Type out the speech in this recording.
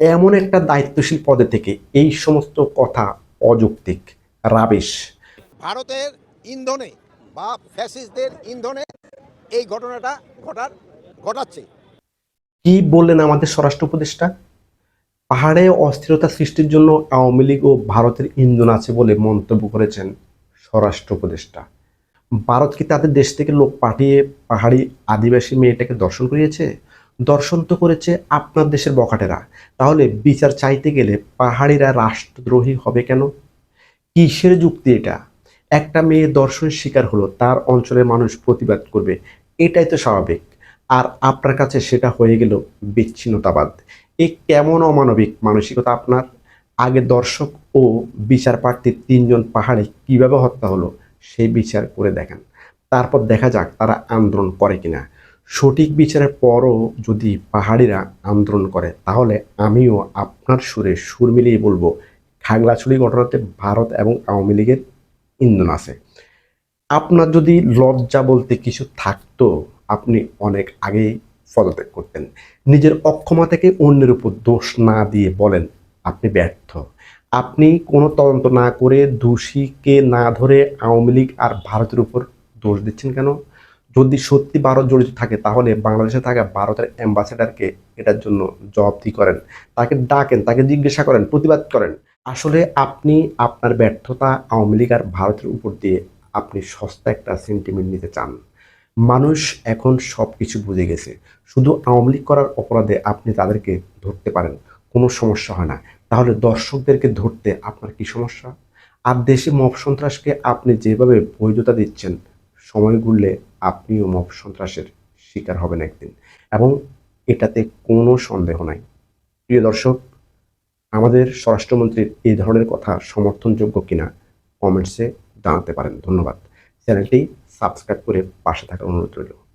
এমন একটা দায়িত্বশীল পদে থেকে এই সমস্ত কথা অযৌক্তিক রাবেশ। ভারতের ইন্ধনে বা ফ্যাসিস্টদের ইন্ধনে এই ঘটনাটা ঘটার ঘটাচ্ছে। কি বললেন আমাদের স্বরাষ্ট্র উপদেষ্টা? পাহাড়ে অস্থিরতা সৃষ্টির জন্য আওয়ামী লীগ ও ভারতের ইন্ধন আছে বলে মন্তব্য করেছেন স্বরাষ্ট্র উপদেষ্টা। ভারত কি তাদের দেশ থেকে লোক পাঠিয়ে পাহাড়ি আদিবাসী মেয়েটাকে দর্শন করিয়েছে? দর্শন তো করেছে আপনার দেশের বখাটেরা। তাহলে বিচার চাইতে গেলে পাহাড়িরা রাষ্ট্রদ্রোহী হবে কেন? কিসের যুক্তি এটা? একটা মেয়ে দর্শনের শিকার হলো, তার অঞ্চলের মানুষ প্রতিবাদ করবে, এটাই তো স্বাভাবিক। আর আপনার কাছে সেটা হয়ে গেল বিচ্ছিন্নতাবাদ। এ কেমন অমানবিক মানসিকতা আপনার? আগে দর্শক ও বিচার প্রার্থীর তিনজন পাহাড়ে কীভাবে হত্যা হলো, সেই বিচার করে দেখান। তারপর দেখা যাক তারা আন্দোলন করে কিনা। সঠিক বিচারের পরও যদি পাহাড়িরা আন্দোলন করে, তাহলে আমিও আপনার সুরে সুর মিলিয়ে বলব, খাগড়াছড়ি ঘটনাতে ভারত এবং আওয়ামী লীগের ইন্ধন আছে। আপনার যদি লজ্জা বলতে কিছু থাকতো, আপনি অনেক আগেই পদত্যাগ করতেন। নিজের অক্ষমতাকে অন্যের উপর দোষ না দিয়ে বলেন, আপনি ব্যর্থ। আপনি কোনো তদন্ত না করে দোষীকে না ধরে আওয়ামী লীগ আর ভারতের উপর দোষ দিচ্ছেন কেন? যদি সত্যি ভারত জড়িত থাকে, তাহলে বাংলাদেশে থাকা ভারতের অ্যাম্বাসেডারকে এটার জন্য জবাবদি করেন। তাকে ডাকেন, তাকে জিজ্ঞাসা করেন, প্রতিবাদ করেন। আসলে আপনি আপনার ব্যর্থতা আওয়ামী লীগ আর ভারতের উপর দিয়ে আপনি সস্তা একটা সেন্টিমেন্ট নিতে চান। মানুষ এখন সব কিছু বুঝে গেছে। শুধু আওয়ামী লীগ করার অপরাধে আপনি তাদেরকে ধরতে পারেন, কোনো সমস্যা হয় না। তাহলে দর্শকদেরকে ধরতে আপনার কি সমস্যা? আর দেশে মব সন্ত্রাসকে আপনি যেভাবে বৈধতা দিচ্ছেন, সময় ঘুরলে আপনিও মব সন্ত্রাসের শিকার হবেন একদিন। এবং এটাতে কোনো সন্দেহ নাই। প্রিয় দর্শক, আমাদের স্বরাষ্ট্রমন্ত্রীর এই ধরনের কথা সমর্থনযোগ্য কিনা কমেন্টসে জানাতে পারেন। ধন্যবাদ। চ্যানেলটি সাবস্ক্রাইব করে পাশে থাকার অনুরোধ রইল।